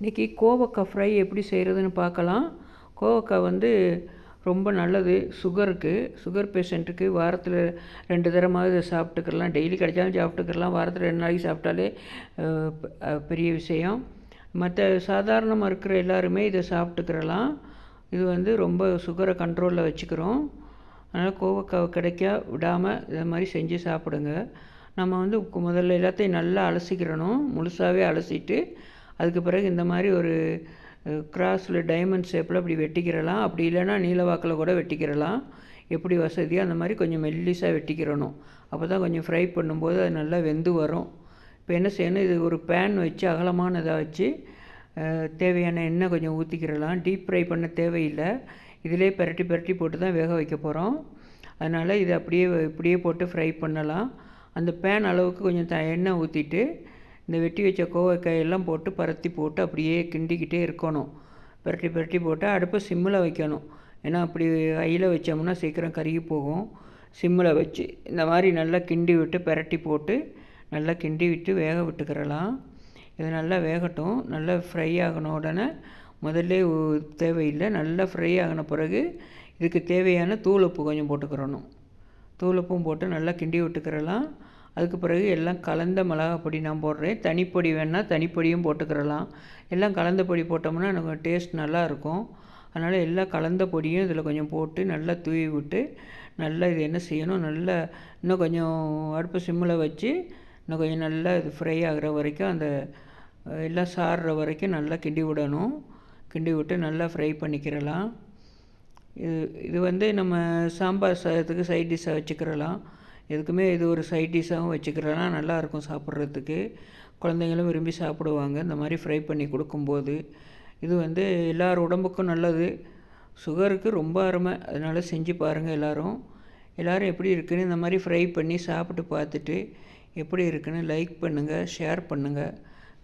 இன்றைக்கி கோவக்காய் ஃப்ரை எப்படி செய்கிறதுன்னு பார்க்கலாம். கோவக்காய் வந்து ரொம்ப நல்லது. சுகருக்கு சுகர் பேஷண்ட்டுக்கு வாரத்தில் ரெண்டு தரமாவது இதை சாப்பிட்டுக்கலாம் டெய்லி கிடைச்சாலும் சாப்பிட்டுக்கலாம் வாரத்தில் ரெண்டு நாளைக்கு சாப்பிட்டாலே பெரிய விஷயம். மற்ற சாதாரணமாக இருக்கிற எல்லாருமே இதை சாப்பிட்டுக்கிறலாம். இது வந்து ரொம்ப சுகரை கண்ட்ரோலில் வச்சுக்கிறோம். அதனால் கோவக்காய் கிடைக்க விடாமல் இதை மாதிரி செஞ்சு சாப்பிடுங்க. நம்ம வந்து முதல்ல எல்லாத்தையும் நல்லா அலசிக்கிறணும். முழுசாகவே அலசிட்டு அதுக்கு பிறகு இந்த மாதிரி ஒரு கிராஸில் டைமண்ட் ஷேப்பில் அப்படி வெட்டிக்கிறலாம். அப்படி இல்லைன்னா நீளவாக்கில் கூட வெட்டிக்கிறலாம். எப்படி வசதியோ அந்த மாதிரி கொஞ்சம் மெல்லிஸாக வெட்டிக்கிறணும். அப்போ தான் கொஞ்சம் ஃப்ரை பண்ணும்போது அது நல்லா வெந்து வரும். இப்போ என்ன செய்யணும்? இது ஒரு பேன் வச்சு அகலமானதாக வச்சு தேவையான எண்ணெய் கொஞ்சம் ஊற்றிக்கிறலாம் டீப் ஃப்ரை பண்ண தேவையில்லை. இதிலே பரட்டி பரட்டி போட்டு தான் வேக வைக்க போகிறோம் அதனால் இதை அப்படியே இப்படியே போட்டு ஃப்ரை பண்ணலாம். அந்த பேன் அளவுக்கு கொஞ்சம் த எண்ணெய் ஊற்றிட்டு இந்த வெட்டி வச்ச கோவைக்காயெல்லாம் போட்டு பரத்தி போட்டு அப்படியே கிண்டிக்கிட்டே இருக்கணும். பரட்டி பரட்டி போட்டு அடுப்பை சிம்மில் வைக்கணும். ஏன்னா அப்படி ஐயில் வச்சோம்னா சீக்கிரம் கருகி போகும். சிம்மில் வச்சு இந்த மாதிரி நல்லா கிண்டி விட்டு பரட்டி போட்டு நல்லா கிண்டி விட்டு வேக விட்டுக்கிறலாம். இது நல்லா வேகட்டும். நல்லா ஃப்ரை ஆகின உடனே முதல்ல தேவையில்லை. நல்லா ஃப்ரை ஆகின பிறகு இதுக்கு தேவையான தூள் உப்பு கொஞ்சம் போட்டுக்கிறணும். தூள் உப்பும் போட்டு நல்லா கிண்டி விட்டுக்கிறலாம். அதுக்கு பிறகு எல்லாம் கலந்த மிளகாப்பொடி பொடி நான் போடுறேன். தனிப்பொடி வேணால் தனிப்பொடியும் போட்டுக்கிறலாம். எல்லாம் கலந்த பொடி போட்டோம்னா எனக்கு டேஸ்ட் நல்லா இருக்கும். அதனால் எல்லா கலந்த பொடியும் இதில் கொஞ்சம் போட்டு நல்லா தூவி விட்டு நல்லா இது என்ன செய்யணும் நல்லா இன்னும் கொஞ்சம் அடுப்பு சிம்மில் வச்சு இன்னும் கொஞ்சம் நல்லா இது ஃப்ரை ஆகிற வரைக்கும் அந்த எல்லாம் சாடுற வரைக்கும் நல்லா கிண்டி விடணும். கிண்டி விட்டு நல்லா ஃப்ரை பண்ணிக்கிறலாம். இது இது வந்து நம்ம சாம்பார் சாதத்துக்கு சைட் டிஷ்ஷாக வச்சுக்கிறலாம். எதுக்குமே இது ஒரு சைட் டிஷ்ஷாகவும் வச்சுக்கிறதுனா நல்லாயிருக்கும் சாப்பிட்றதுக்கு. குழந்தைங்களும் விரும்பி சாப்பிடுவாங்க. இந்த மாதிரி ஃப்ரை பண்ணி கொடுக்கும்போது இது வந்து எல்லார் உடம்புக்கும் நல்லது. சுகருக்கு ரொம்ப அருமை. அதனால் செஞ்சு பாருங்கள் எல்லோரும். எல்லோரும் எப்படி இருக்குன்னு இந்த மாதிரி ஃப்ரை பண்ணி சாப்பிட்டு பார்த்துட்டு எப்படி இருக்குன்னு லைக் பண்ணுங்கள் ஷேர் பண்ணுங்கள்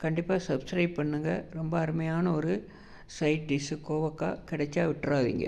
கண்டிப்பாக சப்ஸ்கிரைப் பண்ணுங்கள் ரொம்ப அருமையான ஒரு சைட் டிஷ்ஷு கோவக்காய் கிடைச்சா விட்டுறாதீங்க.